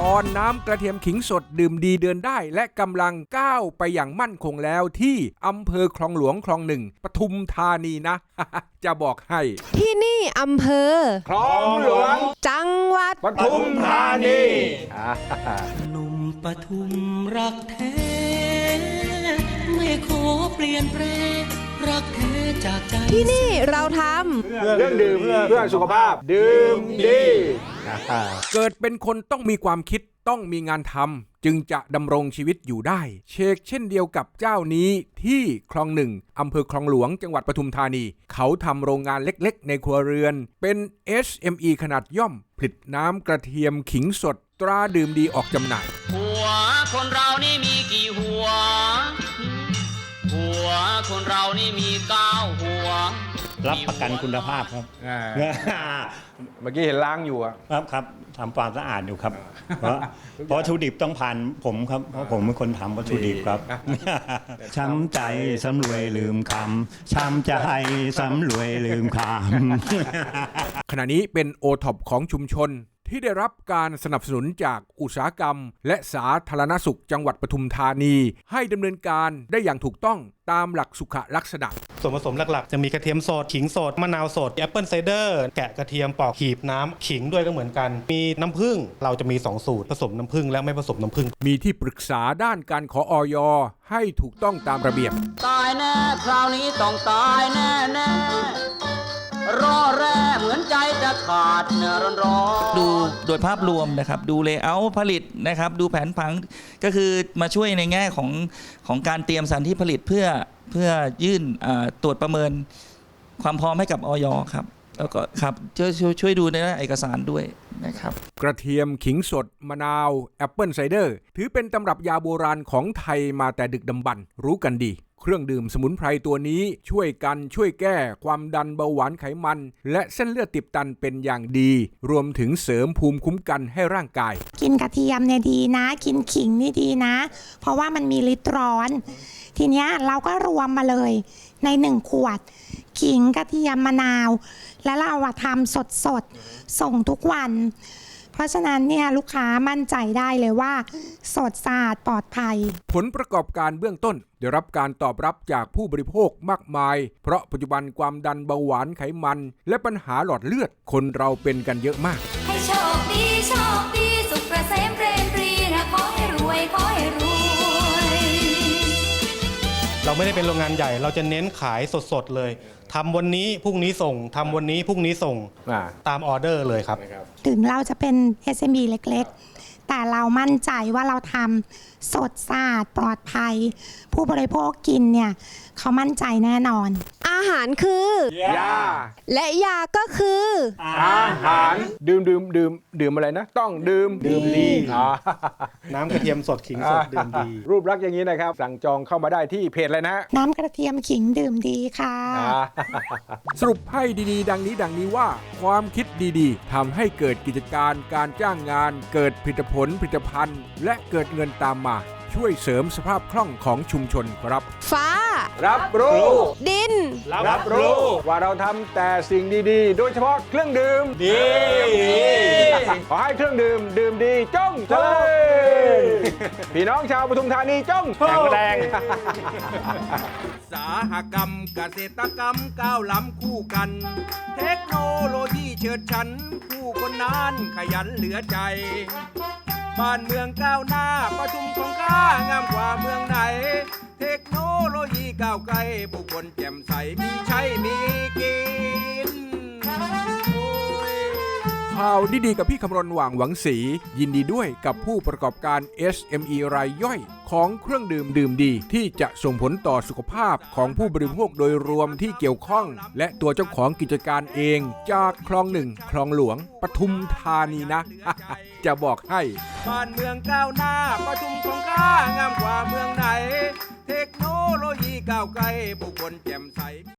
ตอนน้ำกระเทียมขิงสดดื่มดีเดินได้ และกำลังก้าวไปอย่างมั่นคงแล้วที่อำเภอคลองหลวงคลองหนึ่งปทุมธานีนะ จะบอกให้ ที่นี่อำเภอ คลองหลวง จังหวัดปทุมธานีหนุ่มปทุมรักแท้ ไม่ขอเปลี่ยนแปลงรักแท้จากใจที่นี่เราทเรื่องดื่มเพื่อสุขภาพ ดื่มดี เกิดเป็นคนต้องมีความคิดต้องมีงานทำจึงจะดำรงชีวิตอยู่ได้ เชกเช่นเดียวกับเจ้านี้ที่คลองหนึ่งอำเภอคลองหลวงจังหวัดปทุมธานี เขาทำโรงงานเล็กๆ ในครัวเรือน เป็น SME ขนาดย่อม ผลิตน้ำกระเทียมขิงสด ตราดื่มดีออกจำหน่าย หัวคนเรานี่มีกี่หัว หัวคนเรานี่มีเก้าหัว รับประกันคุณภาพครับเมื่อกี้เห็นล้างอยู่อะครับครับทำความสะอาดอยู่ครับ เพราะเพราะวัตถุดิบต้องผ่านผมครับเพราะผมเป็นคนทำวัตถุดิบครับ ช้ำใจสำรวยลืมคำช้ำใจสำรวยลืมคำขณะนี้เป็นโอท็อปของชุมชน ที่ได้รับการสนับสนุนจากอุตสาหกรรม และสาธารณสุขจังหวัดปทุมธานี ให้ดำเนินการได้อย่างถูกต้องตามหลักสุขลักษณะ ส่วนผสมหลักๆ จะมีกระเทียมสด ขิงสด มะนาวสดแอปเปิลไซเดอร์แกะกระเทียมปอกหีบน้ำขิงด้วยก็เหมือนกัน มีน้ำผึ้งเราจะมี 2 สูตร ผสมน้ำผึ้งและไม่ผสมน้ำผึ้งมีที่ปรึกษาด้านการขอออยให้ถูกต้องตามระเบียบ ตายแน่คราวนี้ต้องตายแน่แน่ ขาดเนื้อร้อนร้อนดูโดยภาพรวมนะครับ ดูเลเยอร์ผลิตนะครับ ดูแผนผังก็คือมาช่วยในแง่ของของการเตรียมสถานที่ผลิตเพื่อเพื่อยื่นอ่าตรวจประเมินความพร้อมให้กับออยครับแล้วก็ครับช่วยช่วยช่วยดูในด้านเอกสารด้วยนะครับ กระเทียมขิงสด มะนาวแอปเปิลไซเดอร์ ถือเป็นตำรับยาโบราณของไทยมาแต่ดึกดำบรรพ์รู้กันดี เครื่องดื่มสมุนไพรตัวนี้ช่วยกันช่วยแก้ความดันเบาหวานไขมัน และเส้นเลือดติดตันเป็นอย่างดี รวมถึงเสริมภูมิคุ้มกันให้ร่างกาย กินกระเทียมเนี่ยดีนะ กินขิงนี่ดีนะ เพราะว่ามันมีฤทธิ์ร้อน ทีเนี้ยเราก็รวมมาเลยในหนึ่งขวด ขิงกระเทียมมะนาว แล้วเราอะทำสดสดๆส่งทุกวัน ราะฉะนั้นเนี่ยลูกค้ามั่นใจได้เลยว่า สดสะอาดปลอดภัย ผลประกอบการเบื้องต้น ได้รับการตอบรับจากผู้บริโภคมากมาย เพราะปัจจุบันความดันเบาหวานไขมัน และปัญหาหลอดเลือดคนเราเป็นกันเยอะมาก ให้โชค เราไม่ได้เป็นโรงงานใหญ่ เราจะเน้นขายสดๆเลยทำวันนี้พรุ่งนี้ส่งทำวันนี้พรุ่งนี้ส่งตามออเดอร์เลยครับ ถึงเราจะเป็น SME เล็กๆ แต่เรามั่นใจว่าเราทำสดสะอาดปลอดภัย ผู้บริโภคกินเนี่ย เขามั่นใจแน่นอนำ อาหารคือ ยา และยาก็คือ อาหาร ดื่มดื่มดื่มดื่มอะไรนะ ต้องดื่มดื่มดีน้ำกระเทียมสดขิงสดดื่มดี รูปลักษณ์อย่างนี้นะครับ สั่งจองเข้ามาได้ที่เพจเลยนะน้ำกระเทียมขิงดื่มดีค่ะสรุปให้ดีๆ ดังนี้ดังนี้ว่า ความคิดดีๆทำให้เกิดกิจการการจ้างงาน เกิดผลิตผลผลิตภัณฑ์ และเกิดเงินตามมา ช่วยเสริมสภาพคล่องของชุมชนครับ ฟ้า รับรู้ ดิน รับรู้ ว่าเราทำแต่สิ่งดีๆ โดยเฉพาะเครื่องดื่มดี ขอให้เครื่องดื่ม ดื่มดีจ้องเจริญพี่น้องชาวปทุมธานีจ้องแข็งแรง สาหกรรมเกษตรกรรมก้าวล้ำคู่กัน เทคโนโลยีเฉิดฉัน ผู้คนนานขยันเหลือใจ บ้านเมืองก้าวหน้าประชุมของข้างามกว่าเมืองไหนเท คโนโลยีก้าวไกลผู้คนแจ่มใสมีใช้มีกิน ข่าวดีๆกับพี่คำรณหว่างหวังสี ยินดีด้วยกับผู้ประกอบการ SME รายย่อย ของเครื่องดื่มดื่มดี ที่จะส่งผลต่อสุขภาพของผู้บริโภคโดยรวมที่เกี่ยวข้อง และตัวเจ้าของกิจการเอง จากคลองหนึ่งคลองหลวงปทุมธานีนะ จะบอกให้บ้านเมืองก้าวหน้าประชุมของข้างามกว่าเมืองไหน เทคโนโลยีก้าวไกลผู้คนแจ่มใส